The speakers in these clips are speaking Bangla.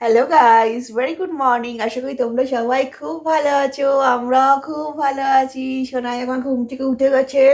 Hello guys very good morning আশা করি তোমরা সবাই খুব ভালো আছো। আমরাও খুব ভালো আছি। সোনাই এখন ঘুম থেকে উঠে গেছে।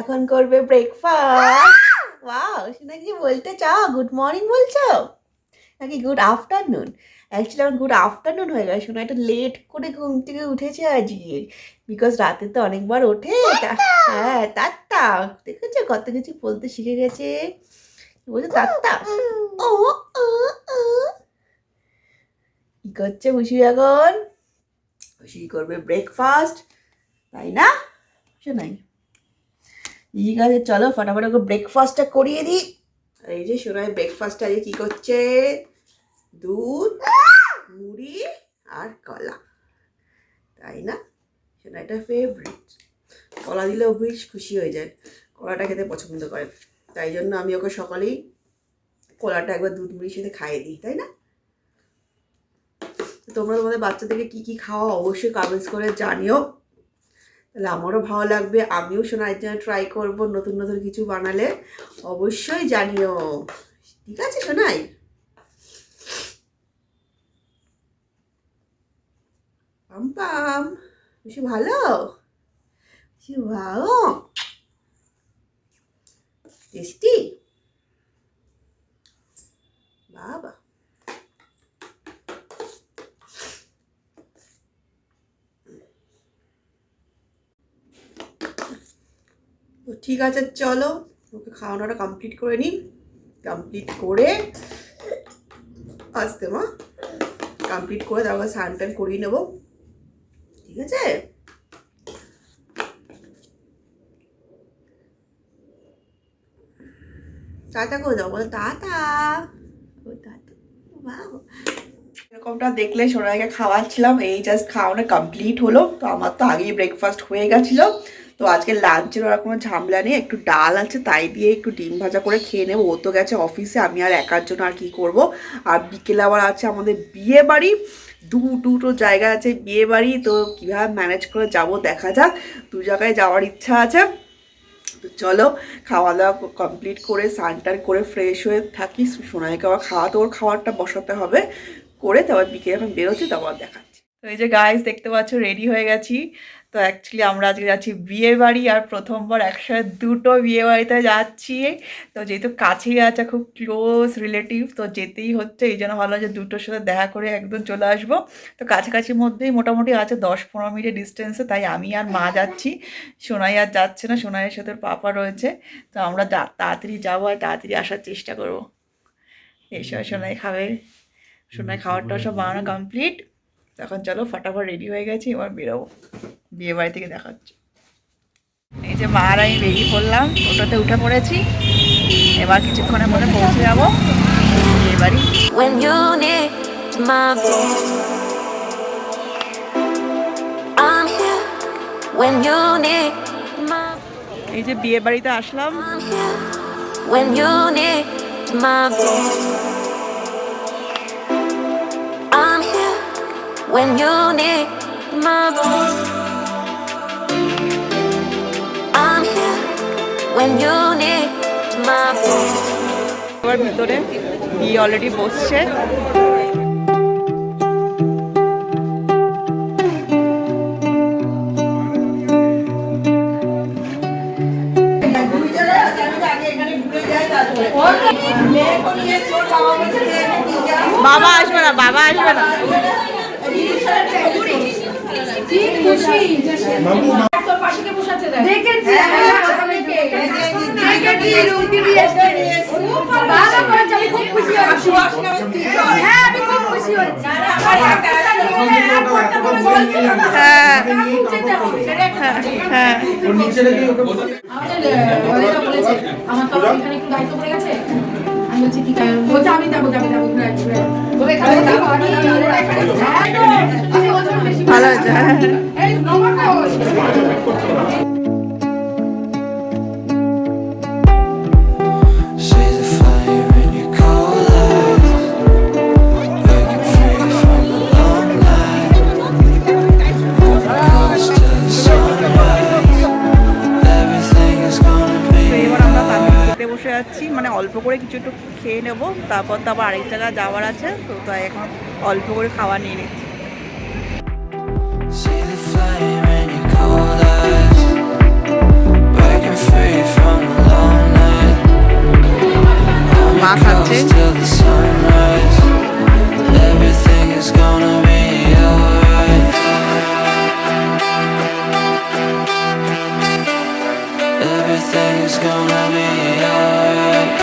এখন করবে ব্রেকফাস্ট ওয়াও সোনা কি বলতে চাও? গুড মর্নিং বলছো? নাকি গুড আফটারনুন অ্যাকচুয়ালি আমার গুড আফটারনুন হয়ে গেছে সোনা একটু লেট করে ঘুম থেকে উঠেছে আজকে। বিকজ রাতে তো অনেকবার ওঠে। হ্যাঁ তাত্তা! দেখেছ কত কিছু বলতে শিখে গেছে? বলছে? তাত্তা! ও কি করছে মুশি এখন? মুশি করবে ব্রেকফাস্ট তাই না? শোনাই ঠিক আছে চলো ফটাফট ওকে ব্রেকফাস্টটা করিয়ে দিই। এই যে শোনাই ব্রেকফাস্টটা আজকে কী করছে? দুধ মুড়ি আর কলা। তাই না? সোনাইটা ফেভারিট কলা দিলেও বেশ খুশি হয়ে যায়। কলাটা খেতে পছন্দ করে। তাই জন্য আমি ওকে সকালেই কলাটা একবার দুধ মুড়ির সাথে খাইয়ে দিই তাই না? তোমরা তোমাদের বাচ্চাদেরকে কী কী খাওয়া অবশ্যই কমেন্টস করে জানিও। তাহলে আমারও ভালো লাগবে। আমিও শোনার জন্য ট্রাই করব নতুন নতুন কিছু বানালে। অবশ্যই জানিও। ঠিক আছে শোনাই পাম বেশি ভালো বেশি ভালো টেস্টি বাবা তো ঠিক আছে, চলো। ওকে খাওয়ানোটা কমপ্লিট করে নিই। কমপ্লিট করে আসতে মা। কমপ্লিট করে তারপর স্নান টান করিয়ে নেব। ঠিক আছে? টাটা করে দাও, বলো টাটা। ও টাটা। এরকমটা দেখলে সোনাইকে খাওয়াচ্ছিলাম, এই জাস্ট খাওয়ানো কমপ্লিট হলো। তো আমার তো আগেই ব্রেকফাস্ট হয়ে গেছিল। তো আজকে লাঞ্চের ওরা কোনো ঝামেলা নেই, একটু ডাল আছে তাই দিয়ে একটু ডিম ভাজা করে খেয়ে নেব। ও তো গেছে অফিসে আমি আর একার জন্য আর কি করব? আর বিকেলে আবার আছে আমাদের বিয়ে বাড়ি। দু, দুটো জায়গা আছে বিয়ে বাড়ি, তো কীভাবে ম্যানেজ করে যাব দেখা যাক। দু জায়গায় যাওয়ার ইচ্ছা আছে। তো চলো খাওয়া দাওয়া কমপ্লিট করে, স্নান করে ফ্রেশ হয়ে থাকি। সোনাইকে আবার খাওয়াতে ওর খাওয়ারটা বসাতে হবে। করে তারপর বিকেলে এখন বেরোচ্ছি, তারপর দেখাচ্ছি। তো এই যে গাইস দেখতে পাচ্ছ রেডি হয়ে গেছি। তো অ্যাকচুয়ালি আমরা আজকে যাচ্ছি বিয়ে বাড়ি আর প্রথমবার একসাথে দুটো বিয়ে বাড়িতে যাচ্ছি। তো যেহেতু কাছেই আছে খুব ক্লোজ রিলেটিভ তো যেতেই হচ্ছে এই জন্য ভালো যে দুটোর সাথে দেখা করে একদম চলে আসব। তো কাছাকাছির মধ্যেই মোটামুটি আছে দশ পনেরো মিনিটের ডিস্টেন্সে তাই আমি আর মা যাচ্ছি। সোনাই আর যাচ্ছে না সোনাইয়ের সাথে পাপা রয়েছে। তো আমরা যা- তাড়াতাড়ি যাব আর তাড়াতাড়ি আসার চেষ্টা করব। এসব সোনাই খাবে। সোনাই খাওয়ারটা সব বানানো কমপ্লিট তখন চলো ফটাফট রেডি হয়ে গেছি এবার বেরোবো। বিয়ে বাড়ি থেকে দেখাচ্ছে। এই যে মা আর আমি বেরিয়ে পড়লাম ওটাতে উঠে পড়েছি। এবার কিছুক্ষণের মধ্যে পৌঁছে যাব। বিয়ে বাড়ি। এই যে বিয়ে বাড়িতে আসলাম। When you need my voice when you need my voice. ভিতরে বিয়ে অলরেডি বসছে। বাবা আসবে না বাবা আসবে না। কি খুশি তোর পাশে কে বসে আছে দেখ। দেখেছি। আমার তো এখানে একটু দায়িত্ব পড়ে গেছে আমি বলছি ঠিক আছে বলছে আমি যাব যাব যাব। বলে। হ্যাঁ, ভালো হয়েছে মানে অল্প করে কিছু একটু খেয়ে নেব। তারপর তো আবার আরেক জায়গায় যাওয়ার আছে তো তাই এখন অল্প করে খাওয়া নিয়ে নিচ্ছি। মা খাচ্ছে। Everything is gonna be alright.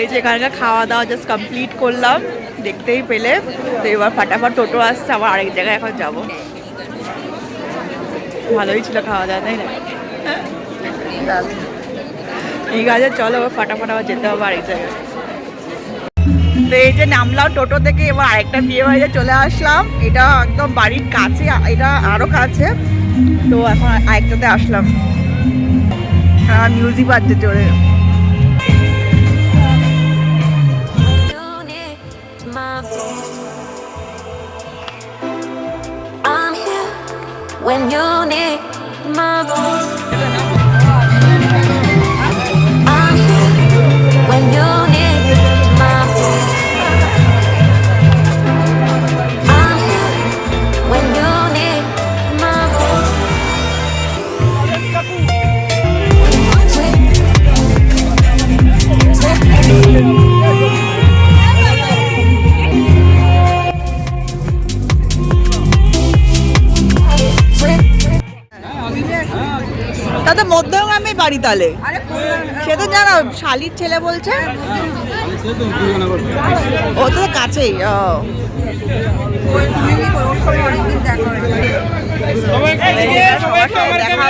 এই যে এখানকার খাওয়া দাওয়া জাস্ট কমপ্লিট করলাম, দেখতেই পেলে। তো এবার ফাটাফাট টোটো আসছে, আবার আরেক জায়গায় এখন যাব। ভালোই ছিল খাওয়া দাওয়া, তাই না? ঠিক আছে চলো, এবার ফাটাফাট আবার যেতে হবে আরেক জায়গায়। তো এই যে নামলাম টোটো থেকে, এবার আরেকটা বিয়ে বাড়িতে চলে আসলাম। এটা একদম বাড়ির কাছে, এটা আরও কাছে। তো এখন আরেকটাতে আসলাম। আর মিউজিক বাজছে জোরে। When you need my voice. দাদা মধ্যমগ্রামে বাড়ি তাহলে সে তো জানা শালির ছেলে বলছে ও তো কাছেই ও দেখা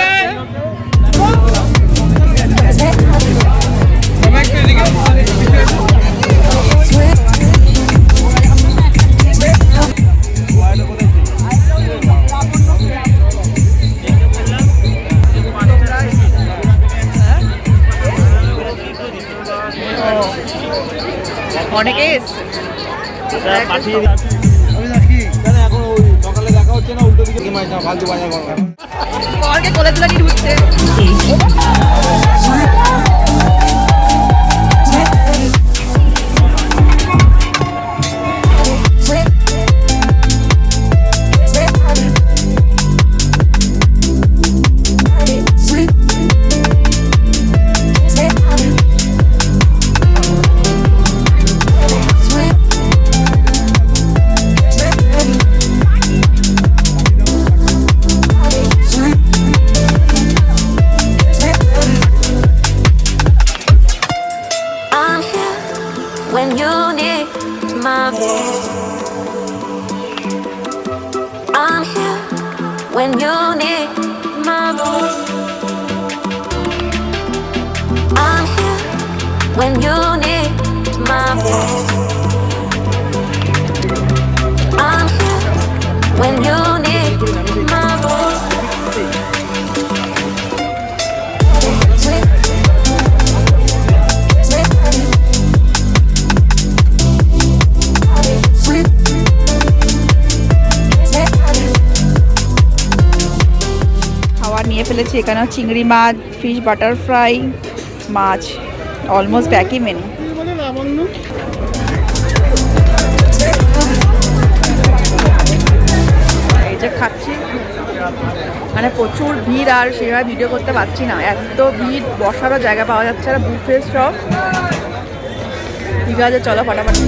নিয়ে ফেলেছি এখানে চিংড়ি মাছ ফিশ বাটারফ্রাই মাছ অলমোস্ট একই মেনু এই যে খাচ্ছি। মানে প্রচুর ভিড় আর সেভাবে ভিডিও করতে পারছি না। এত ভিড়, বসারও জায়গা পাওয়া যাচ্ছে আর বুফে সব ঠিক আছে, চলো ফাটাফাটি।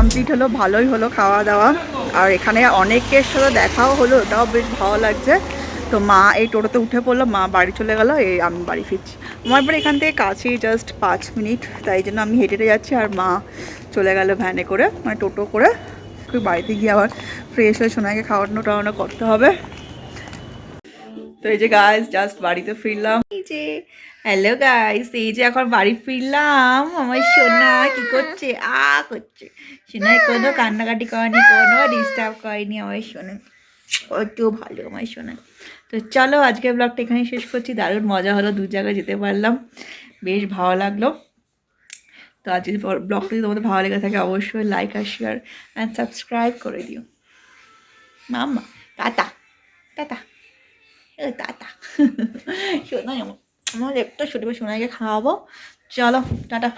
কমপ্লিট হলো, ভালোই হলো খাওয়া দাওয়া। আর এখানে অনেকের সাথে দেখাও হলো ওটাও বেশ ভালো লাগছে। তো মা এই টোটোতে উঠে পড়ল, মা বাড়ি চলে গেলো, এই আমি বাড়ি ফিরছি। আমার বাড়ি এখান থেকে কাছেই জাস্ট পাঁচ মিনিট, তাই জন্য আমি হেঁটে যাচ্ছি আর মা চলে গেল ভ্যানে করে মানে টোটো করে। বাড়িতে গিয়ে আবার ফ্রেশ হয়ে সোনাকে খাওয়ানো টাওয়ানো করতে হবে। তো এই যে গাইস জাস্ট বাড়িতে ফিরলাম। এই যে হ্যালো গাইস এই যে এখন বাড়ি ফিরলাম, আমার সোনা কি করছে? আ, করছে। সোনাই কোনো, কান্নাকাটি করেনি কোনো ডিস্টার্ব করেনি আমার সোনা কত ভালো আমার সোনা তো চলো আজকের ব্লগটা এখানেই শেষ করছি। দারুণ মজা হলো, দু জায়গায় যেতে পারলাম। বেশ ভালো লাগল। তো আজকের ব্লগটা যদি তোমাদের ভালো লেগে থাকে, অবশ্যই লাইক আর শেয়ার অ্যান্ড সাবস্ক্রাইব করে দিও। মাম্মা, টাটা। টাটা। টাটা। শোনা, আমার একটু ছোটো সোনাকে খাওয়াবো। চলো, টাটা।